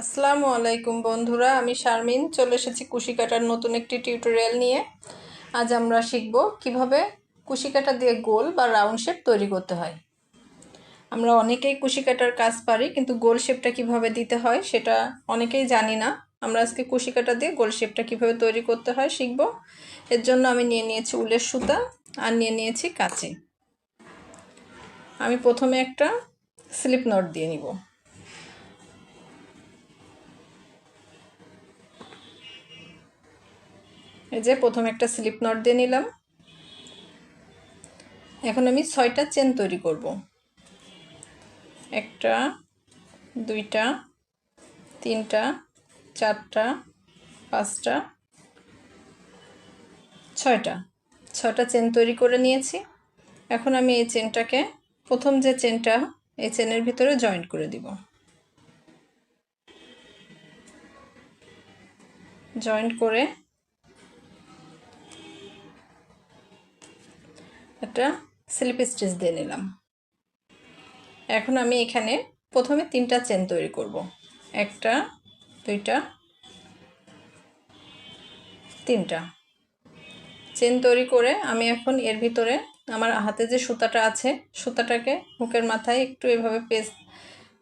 আসসালামু আলাইকুম বন্ধুরা, আমি শারমিন। চলে এসেছি কুশি কাটার নতুন একটি টিউটোরিয়াল নিয়ে। আজ আমরা শিখব কীভাবে কুশি কাটা দিয়ে গোল বা রাউন্ড শেপ তৈরি করতে হয়। আমরা অনেকেই কুশি কাটার কাজ পারি, কিন্তু গোল শেপটা কীভাবে দিতে হয় সেটা অনেকেই জানি না। আমরা আজকে কুশি কাটা দিয়ে গোল শেপটা কীভাবে তৈরি করতে হয় শিখব। এর জন্য আমি নিয়ে নিয়েছি উলের সুতা আর নিয়ে নিয়েছি কাঁচি। আমি প্রথমে একটা স্লিপ নট দিয়ে নিব। এই যে প্রথমে একটা স্লিপ নট দিয়ে নিলাম। এখন আমি ছয়টা চেন তৈরি করব। একটা, দুইটা, তিনটা, চারটা, পাঁচটা, ছয়টা। ছয়টা চেন তৈরি করে নিয়েছি। এখন আমি এই চেনটাকে প্রথম যে চেনটা এই চেনের ভিতরে জয়েন্ট করে দিব। জয়েন্ট করে একটা স্লিপ স্টিচ দিয়ে নিলাম। এখন আমি এখানে প্রথমে তিনটা চেন তৈরি করব। একটা, দুইটা, তিনটা। চেন তৈরি করে আমি এখন এর ভিতরে আমার হাতে যে সুতাটা আছে, সুতাটাকে হুকের মাথায় একটু এভাবে পেস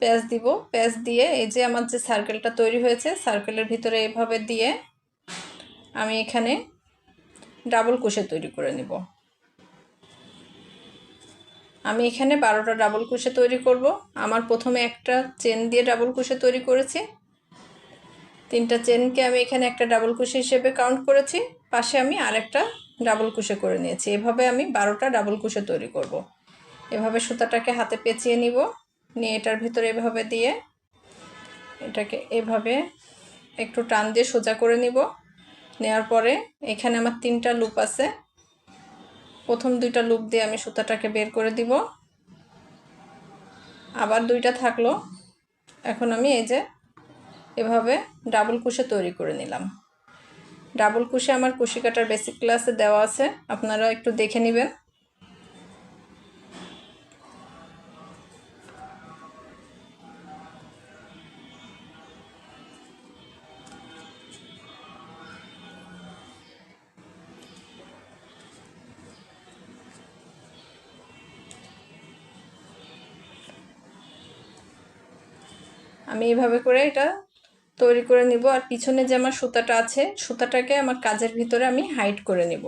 প্যাচ দিব। প্যাচ দিয়ে এই যে আমার যে সার্কেলটা তৈরি হয়েছে সার্কেলের ভিতরে এভাবে দিয়ে আমি এখানে ডাবল কুশে তৈরি করে নিব। আমি এখানে বারোটা ডাবল কুশে তৈরি করব। আমার প্রথমে একটা চেন দিয়ে ডাবল কুশে তৈরি করেছি। তিনটা চেনকে আমি এখানে একটা ডাবল কুশি হিসেবে কাউন্ট করেছি। পাশে আমি আরেকটা ডাবল কুশে করে নিয়েছি। এভাবে আমি বারোটা ডাবল কুশে তৈরি করব। এভাবে সুতাটাকে হাতে পেঁচিয়ে নিব। নিয়ে এটার ভিতরে এভাবে দিয়ে এটাকে এভাবে একটু টান দিয়ে সোজা করে নিব। নেওয়ার পরে এখানে আমার তিনটা লুপ আছে। প্রথম দুইটা লুপ দিয়ে আমি সুতাটাকে বের করে দিব। আবার দুইটা থাকল। এখন আমি এই যে এভাবে ডাবল কুশে তৈরি করে নিলাম। ডাবল কুশে আমার কুশি কাটার বেসিক ক্লাসে দেওয়া আছে। আপনারা একটু দেখে নেবেন। আমি এইভাবে করে এটা তৈরি করে নিব। আর পিছনে যে আমার সুতাটা আছে, সুতাটাকে আমার কাজের ভিতরে আমি হাইট করে নিব।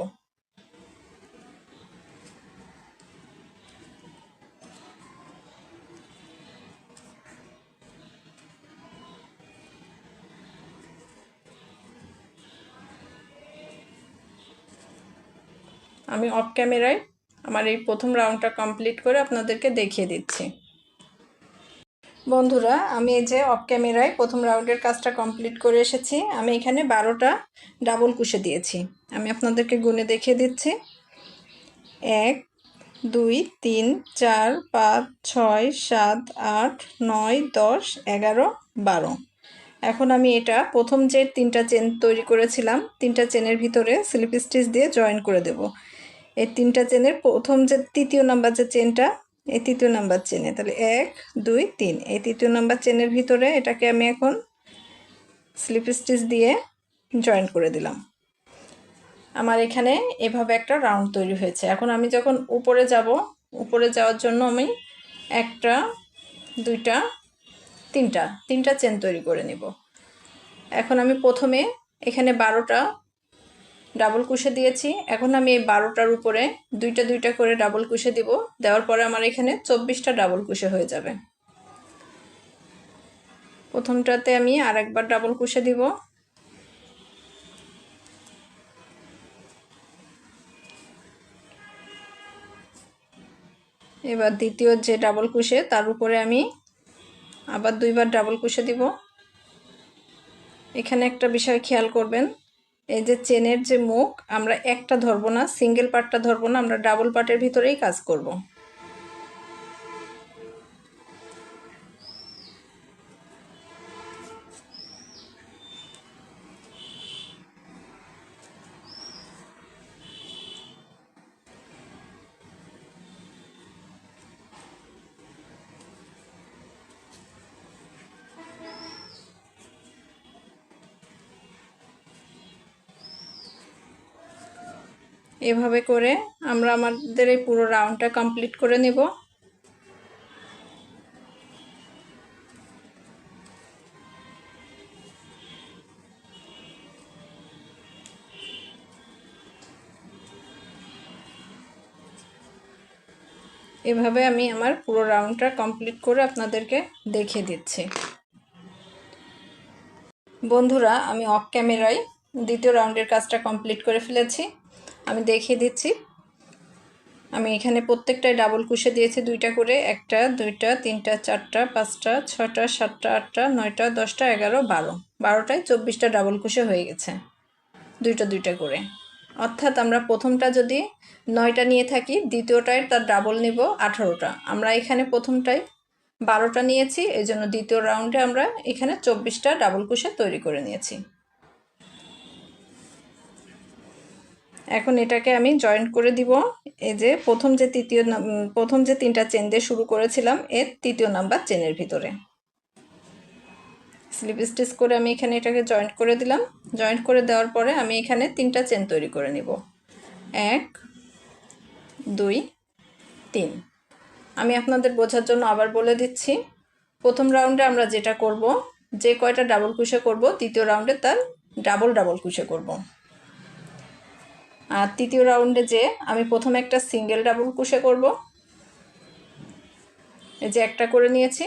আমি অফ ক্যামেরায় আমার এই প্রথম রাউন্ডটা কমপ্লিট করে আপনাদেরকে দেখিয়ে দিচ্ছি। বন্ধুরা, আমি এই যে অফ ক্যামেরায় প্রথম রাউন্ডের কাজটা কমপ্লিট করে এসেছি। আমি এখানে বারোটা ডাবল কুশে দিয়েছি। আমি আপনাদেরকে গুনে দেখিয়ে দিচ্ছি। এক, দুই, তিন, চার, পাঁচ, ছয়, সাত, আট, নয়, দশ, এগারো, বারো। এখন আমি এটা প্রথম যে তিনটা চেন তৈরি করেছিলাম, তিনটা চেনের ভিতরে স্লিপ স্টিচ দিয়ে জয়েন করে দেব। এই তিনটা চেনের প্রথম যে তৃতীয় নাম্বার যে চেনটা এই তৃতীয় নাম্বার চেনে। তাহলে এক, দুই, তিন। এই তৃতীয় নাম্বার চেনের ভিতরে এটাকে আমি এখন স্লিপ স্টিচ দিয়ে জয়েন করে দিলাম। আমার এখানে এভাবে একটা রাউন্ড তৈরি হয়েছে। এখন আমি যখন উপরে যাব, উপরে যাওয়ার জন্য আমি একটা, দুইটা, তিনটা তিনটা চেন তৈরি করে নিব। এখন আমি প্রথমে এখানে বারোটা ডাবল কুশে দিয়েছি। এখন আমি এই বারোটার উপরে দুইটা দুইটা করে ডাবল কুশে দিব। দেওয়ার পরে আমার এখানে চব্বিশটা ডাবল কুশে হয়ে যাবে। প্রথমটাতে আমি আর একবার ডাবল কুশে দিব। এবার দ্বিতীয় যে ডাবল কুশে তার উপরে আমি আবার দুইবার ডাবল কুশে দিব। এখানে একটা বিষয় খেয়াল করবেন এই যে চেনের যে মুখ, আমরা একটা ধরবো না, সিঙ্গেল পার্টটা ধরবো না, আমরা ডাবল পার্টের ভিতরেই কাজ করব। এভাবে করে আমরা আমাদের এই পুরো রাউন্ডটা কমপ্লিট করে নেব। এভাবে আমি আমার পুরো রাউন্ডটা কমপ্লিট করে আপনাদেরকে দেখিয়ে দিচ্ছি। বন্ধুরা, আমি অফ ক্যামেরায় দ্বিতীয় রাউন্ডের কাজটা কমপ্লিট করে ফেলেছি। আমি দেখিয়ে দিচ্ছি। আমি এখানে প্রত্যেকটায় ডাবল কুশে দিয়েছি দুইটা করে, একটা, দুইটা, তিনটা, চারটা, পাঁচটা ছটা সাতটা, আটটা, নয়টা, দশটা, এগারো, বারো। বারোটায় চব্বিশটা ডাবল কুশে হয়ে গেছে, দুইটা দুইটা করে। অর্থাৎ আমরা প্রথমটা যদি নয়টা নিয়ে থাকি, দ্বিতীয়টায় তার ডাবল নিব আঠারোটা। আমরা এখানে প্রথমটায় বারোটা নিয়েছি এই জন্য দ্বিতীয় রাউন্ডে আমরা এখানে চব্বিশটা ডাবল কুশে তৈরি করে নিয়েছি। এখন এটাকে আমি জয়েন্ট করে দিব। এই যে প্রথম যে তৃতীয় প্রথম যে তিনটা চেন দিয়ে শুরু করেছিলাম, এর তৃতীয় নাম্বার চেনের ভিতরে। স্লিপ স্টিচ করে আমি এখানে এটাকে জয়েন্ট করে দিলাম। জয়েন্ট করে দেওয়ার পরে আমি এখানে তিনটা চেন তৈরি করে নিব। এক, দুই, তিন। আমি আপনাদের বোঝার জন্য আবার বলে দিচ্ছি, প্রথম রাউন্ডে আমরা যেটা করব, যে কয়টা ডাবল কুশে করব, তৃতীয় রাউন্ডে তার ডাবল ডাবল কুশে করব। আর তৃতীয় রাউন্ডে যে আমি প্রথমে একটা সিঙ্গেল ডাবল কুশে করব। এই যে একটা করে নিয়েছি।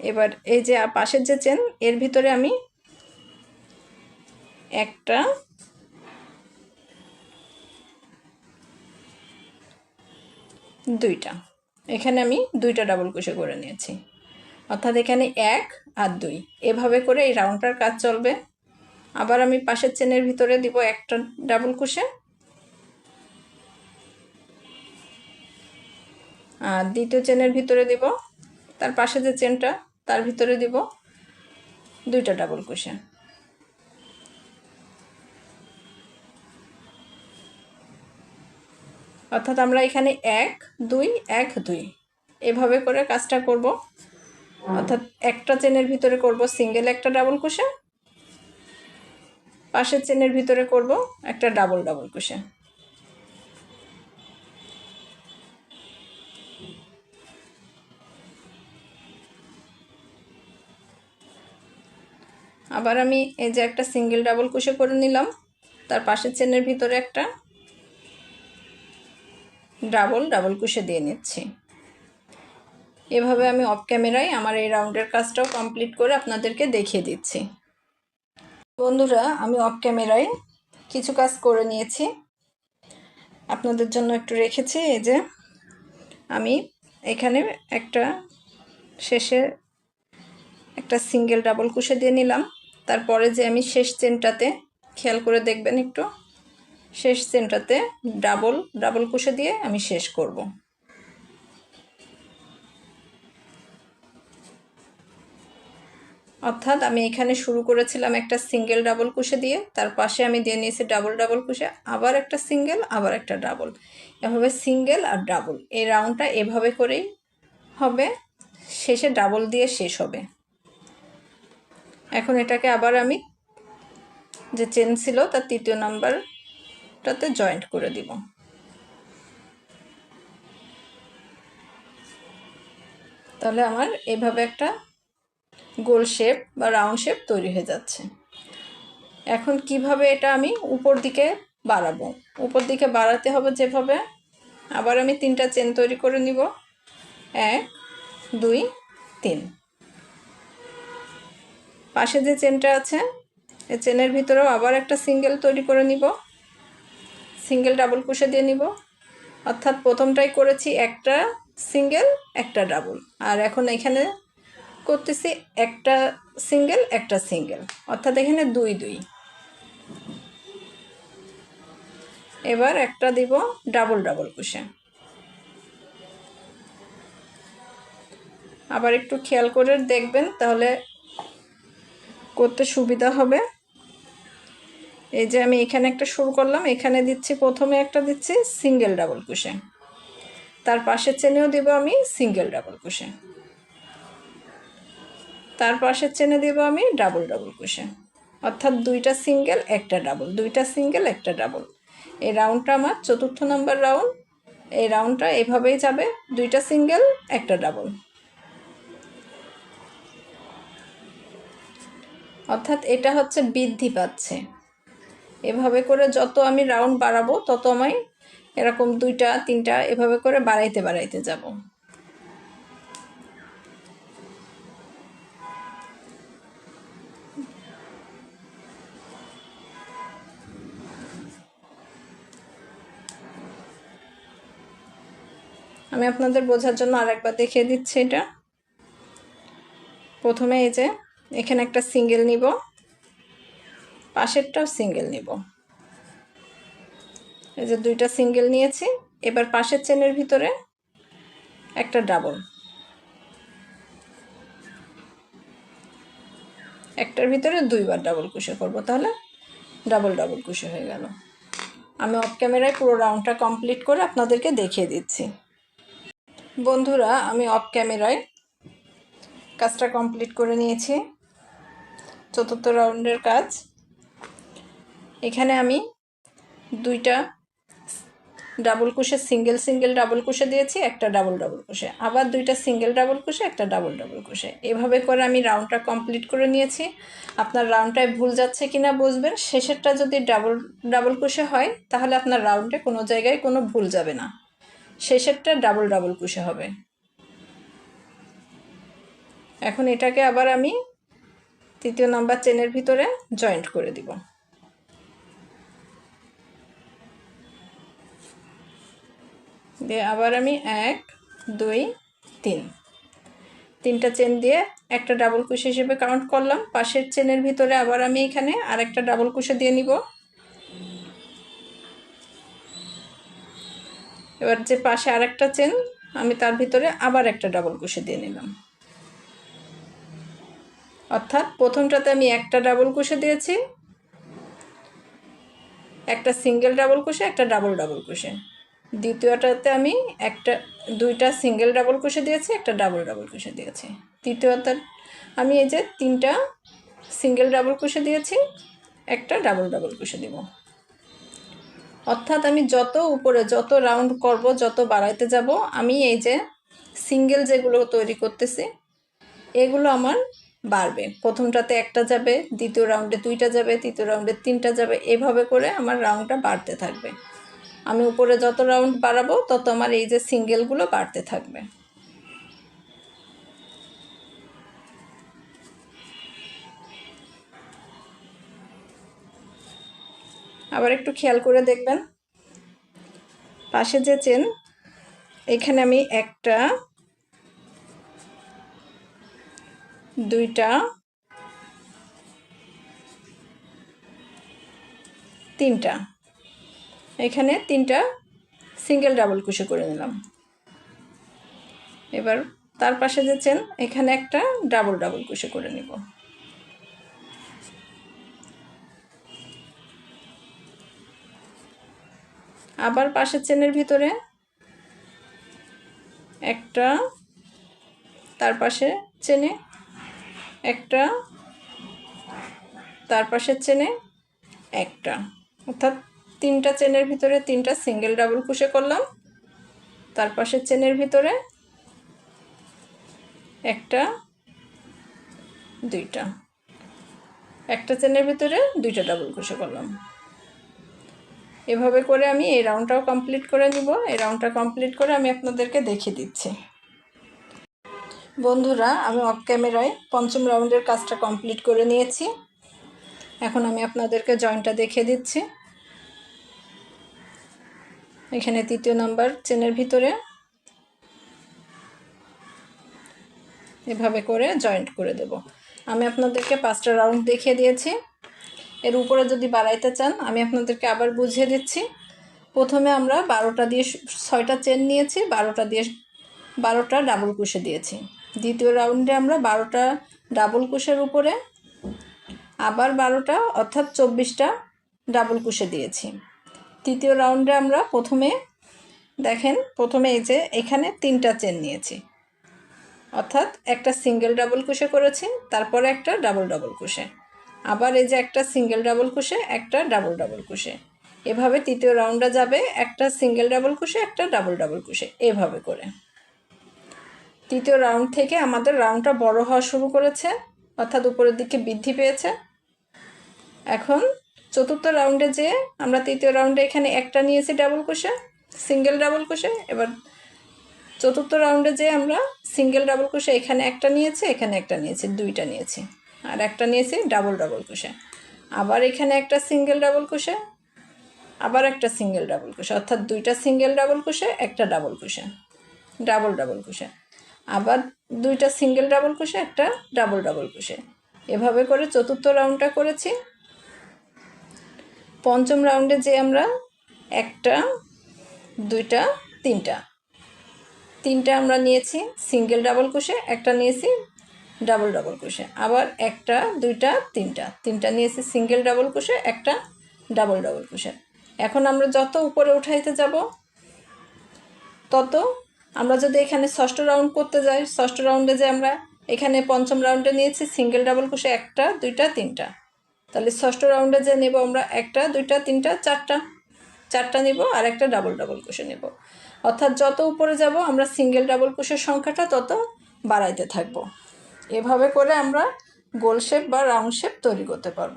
এবার এই যে পাশের যে চেন, এর ভিতরে আমি একটা দুইটা। এখানে আমি দুইটা ডাবল কুশে করে নিয়েছি। অর্থাৎ এখানে এক আর দুই। এভাবে করে এই রাউন্ডটার কাজ চলবে। আবার আমি পাশের চেনের ভিতরে দিব একটা ডাবল কুশে। আর দ্বিতীয় চেনের ভিতরে দিব, তার পাশে যে চেনটা, তার ভিতরে দিব দুইটা ডাবল কুশে। অর্থাৎ আমরা এখানে এক, দুই এক, দুই। এভাবে করে কাজটা করব। অর্থাৎ একটা চেনের ভিতরে করব সিঙ্গেল একটা ডাবল কুশে পাশের চেনের ভিতরে করব একটা ডাবল ডাবল কুশে আবার আমি এই যে একটা সিঙ্গেল ডাবল কুশে করে নিলাম, তার পাশের চেনের ভিতরে একটা ডাবল ডাবল কুশে দিয়ে নিচ্ছি। এভাবে আমি অফ ক্যামেরায় আমার এই রাউন্ডের কাজটাও কমপ্লিট করে আপনাদেরকে দেখিয়ে দিচ্ছি। বন্ধুরা, আমি অফ ক্যামেরায় কিছু কাজ করে নিয়েছি। আপনাদের জন্য একটু রেখেছি, এই যে আমি এখানে একটা শেষে একটা সিঙ্গেল ডাবল কুশে দিয়ে নিলাম। তারপরে যে আমি শেষ চেনটাতে খেয়াল করে দেখবেন একটু, শেষ চেনটাতে ডাবল ডাবল কুশে দিয়ে আমি শেষ করব। অর্থাৎ আমি এখানে শুরু করেছিলাম একটা সিঙ্গেল ডাবল কুশে দিয়ে, তার পাশে আমি দিয়ে নিয়েছি ডাবল ডাবল কুশে, আবার একটা সিঙ্গেল, আবার একটা ডাবল। এভাবে সিঙ্গেল আর ডাবল, এই রাউন্ডটা এভাবে করেই হবে, শেষে ডাবল দিয়ে শেষ হবে। এখন এটাকে আবার আমি যে চেন ছিল, তার তৃতীয় নাম্বারটাতে জয়েন্ট করে দিব। তাহলে আমার এভাবে একটা গোল শেপ বা রাউন্ড শেপ তৈরি হয়ে যাচ্ছে। এখন কীভাবে এটা আমি উপর দিকে বাড়াবো? উপর দিকে বাড়াতে হবে যেভাবে। আবার আমি তিনটা চেন তৈরি করে নিব। এক, দুই, তিন। পাশে যে চেনটা আছে এই চেনের ভিতরেও আবার একটা সিঙ্গেল তৈরি করে নিব। সিঙ্গেল ডাবল কুশে দিয়ে নিব। অর্থাৎ প্রথমটাই করেছি একটা সিঙ্গেল, একটা ডাবল। আর এখন এখানে করতেছি একটা সিঙ্গেল একটা সিঙ্গেল। অর্থাৎ এখানে দুই দুই। এবার একটা দিব ডাবল ডাবল কুশে আবার একটু খেয়াল করে দেখবেন, তাহলে করতে সুবিধা হবে। এই যে আমি এখানে একটা শুরু করলাম, এখানে দিচ্ছি, প্রথমে একটা দিচ্ছি সিঙ্গেল ডাবল কুশে তার পাশের চেনেও দিব আমি সিঙ্গেল ডাবল কুশে তার পাশের চেনে দিব আমি ডাবল ডাবল কুশে অর্থাৎ দুইটা সিঙ্গেল একটা ডাবল দুইটা সিঙ্গেল একটা ডাবল এই রাউন্ডটা আমার চতুর্থ নাম্বার রাউন্ড এই রাউন্ডটা এভাবেই যাবে। দুইটা সিঙ্গেল একটা ডাবল অর্থাৎ এটা হচ্ছে বৃদ্ধি পাচ্ছে। এভাবে করে যত আমি রাউন্ড বাড়াবো, তত আমি এরকম দুইটা, তিনটা এভাবে করে বাড়াইতে বাড়াইতে যাব। আমি আপনাদের বোঝার জন্য আরেকবার দেখিয়ে দিচ্ছি এটা। প্রথমে এই যে, এখানে একটা সিঙ্গেল নিব। পাশেরটাও সিঙ্গেল নিব। এই যে দুইটা সিঙ্গেল নিয়েছি। এবার পাশের চেনের ভিতরে একটা ডাবল। একটার ভিতরে দুইবার ডাবল কুশে করব, তাহলে ডাবল ডাবল কুশে হয়ে গেল। আমি অফ ক্যামেরায় পুরো রাউন্ডটা কমপ্লিট করে আপনাদেরকে দেখিয়ে দিচ্ছি। বন্ধুরা, আমি অফ ক্যামেরায় কাজটা কমপ্লিট করে নিয়েছি। চতুর্থ রাউন্ডের কাজ। এখানে আমি দুইটা ডাবল কুশে সিঙ্গেল সিঙ্গেল ডাবল কুশে দিয়েছি, একটা ডাবল ডাবল কুশে আবার দুইটা সিঙ্গেল ডাবল কুশে একটা ডাবল ডাবল কুশে এভাবে করে আমি রাউন্ডটা কমপ্লিট করে নিয়েছি। আপনার রাউন্ডটায় ভুল যাচ্ছে কি না বুঝবেন। শেষেরটা যদি ডাবল ডাবল কুশে হয়, তাহলে আপনার রাউন্ডে কোনো জায়গায় কোনো ভুল যাবে না। শেষেরটা ডাবল ডাবল কুশে হবে। এখন এটাকে আবার আমি তৃতীয় নাম্বার চেনের ভিতরে জয়েন্ট করে দিব। দিয়ে আবার আমি এক, দুই, তিন। তিনটা চেন দিয়ে একটা ডাবল কুশি হিসেবে কাউন্ট করলাম। পাশের চেনের ভিতরে আবার আমি এখানে আর একটা ডাবল কুশে দিয়ে নিব। এবার যে পাশে আরেকটা চেন আমি তার ভিতরে আবার একটা ডাবল কুশি দিয়ে নিলাম। অর্থাৎ প্রথমটাতে আমি একটা ডাবল কুশে দিয়েছি। একটা সিঙ্গেল ডাবল কুশে একটা ডাবল ডাবল কুশে দ্বিতীয়টাতে আমি একটা, দুইটা সিঙ্গেল ডাবল কুশে দিয়েছি, একটা ডাবল ডাবল কুশে দিয়েছি। তৃতীয়টা আমি এই যে তিনটা সিঙ্গেল ডাবল কুশে দিয়েছি, একটা ডাবল ডাবল কুশে দিব। অর্থাৎ আমি যত উপরে, যত রাউন্ড করব, যত বাড়াইতে যাব, আমি এই যে সিঙ্গেল যেগুলো তৈরি করতেছি, এগুলো আমার বাড়বে। প্রথমটাতে একটা যাবে, দ্বিতীয় রাউন্ডে দুইটা যাবে, তৃতীয় রাউন্ডে তিনটা যাবে, এভাবে করে আমার রাউন্ডটা বাড়তে থাকবে। আমি উপরে যত রাউন্ড বাড়াবো, তত আমার এই যে সিঙ্গেলগুলো বাড়তে থাকবে। আবার একটু খেয়াল করে দেখবেন। পাশে যে চেন, এখানে আমি একটা, দুইটা, তিনটা। এখানে তিনটা সিঙ্গেল ডাবল কুশি করে নিলাম। এবার তার পাশে যে চেন, এখানে একটা ডাবল ডাবল কুশি করে নিব। আবার পাশের চেনের ভিতরে একটা, তার পাশে চেনে একটা, তার পাশের চেনে একটা। অর্থাৎ তিনটা চেনের ভিতরে তিনটা সিঙ্গেল ডাবল কুশে করলাম। তার পাশের চেনের ভিতরে একটা, দুইটা। একটা চেনের ভিতরে দুইটা ডাবল কুশে করলাম। এভাবে করে আমি এই রাউন্ডটাও কমপ্লিট করে নিব। এই রাউন্ডটা কমপ্লিট করে আমি আপনাদেরকে দেখিয়ে দিচ্ছি। বন্ধুরা, আমি অফ ক্যামেরায় পঞ্চম রাউন্ডের কাজটা কমপ্লিট করে নিয়েছি। এখন আমি আপনাদেরকে জয়েন্টটা দেখিয়ে দিচ্ছি। এখানে তৃতীয় নাম্বার চেনের ভিতরে। এভাবে করে জয়েন্ট করে দেব। আমি আপনাদেরকে পাঁচটা রাউন্ড দেখিয়ে দিয়েছি। এর উপরে যদি বাড়াইতে চান, আমি আপনাদেরকে আবার বুঝিয়ে দিচ্ছি। প্রথমে আমরা বারোটা দিয়ে ছয়টা চেন নিয়েছি, বারোটা দিয়ে বারোটা ডাবল কুশে দিয়েছি। দ্বিতীয় রাউন্ডে আমরা বারোটা ডাবল কুশের উপরে আবার বারোটা, অর্থাৎ চব্বিশটা ডাবল কুশে দিয়েছি। তৃতীয় রাউন্ডে আমরা প্রথমে, দেখেন, প্রথমে এই যে এখানে তিনটা চেন নিয়েছি। অর্থাৎ একটা সিঙ্গেল ডাবল কুশে করেছি, তারপরে একটা ডাবল ডাবল কুশে আবার এই যে একটা সিঙ্গেল ডাবল কুশে একটা ডাবল ডাবল কুশে এভাবে তৃতীয় রাউন্ডটা যাবে, একটা সিঙ্গেল ডাবল কুশে একটা ডাবল ডাবল কুশে এভাবে করে। তৃতীয় রাউন্ড থেকে আমাদের রাউন্ডটা বড় হওয়া শুরু করেছে, অর্থাৎ উপরের দিকে বৃদ্ধি পেয়েছে। এখন চতুর্থ রাউন্ডে যে আমরা তৃতীয় রাউন্ডে এখানে একটা নিয়েছি ডাবল কুশে সিঙ্গেল ডাবল কুশে এবার চতুর্থ রাউন্ডে যে আমরা সিঙ্গেল ডাবল কুশে এখানে একটা নিয়েছি, এখানে একটা নিয়েছি, দুইটা নিয়েছি। আর একটা নিয়েছি ডাবল ডাবল কুশে আবার এখানে একটা সিঙ্গেল ডাবল কুশে আবার একটা সিঙ্গেল ডাবল কুশে অর্থাৎ দুইটা সিঙ্গেল ডাবল কুশে একটা ডাবল কুশে ডাবল ডাবল কুশে আবার দুইটা সিঙ্গেল ডাবল কুশে একটা ডাবল ডাবল কুশে এভাবে করে চতুর্থ রাউন্ডটা করেছি। পঞ্চম রাউন্ডে যে আমরা একটা, দুইটা, তিনটা তিনটা আমরা নিয়েছি, সিঙ্গেল ডাবল কুশে একটা নিয়েছি ডাবল ডাবল কুশে আবার একটা, দুইটা, তিনটা। তিনটা নিয়েছি সিঙ্গেল ডাবল কুশে একটা ডাবল ডাবল কুশে এখন আমরা যত উপরে উঠাইতে যাব, তত আমরা যদি এখানে ষষ্ঠ রাউন্ড করতে যাই, ষষ্ঠ রাউন্ডে যে আমরা এখানে পঞ্চম রাউন্ডে নিয়েছি, সিঙ্গেল ডাবল কুশে একটা, দুইটা, তিনটা। তাহলে ষষ্ঠ রাউন্ডে যে নেব আমরা, একটা, দুইটা, তিনটা, চারটা। চারটা নেব আর একটা ডাবল ডাবল কুশে নেব। অর্থাৎ যত উপরে যাব, আমরা সিঙ্গেল ডাবল কুশের সংখ্যাটা তত বাড়াইতে থাকব। এভাবে করে আমরা গোল শেপ বা রাউন্ড শেপ তৈরি করতে পারব।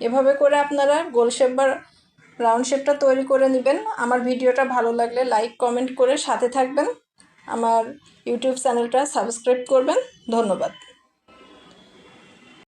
এভাবে করে আপনারা গোল শেপ বা রাউন্ড শেপটা তৈরি করে নেবেন। আমার ভিডিওটা ভালো লাগলে লাইক কমেন্ট করে সাথে থাকবেন। আমার ইউটিউব চ্যানেলটা সাবস্ক্রাইব করবেন। ধন্যবাদ।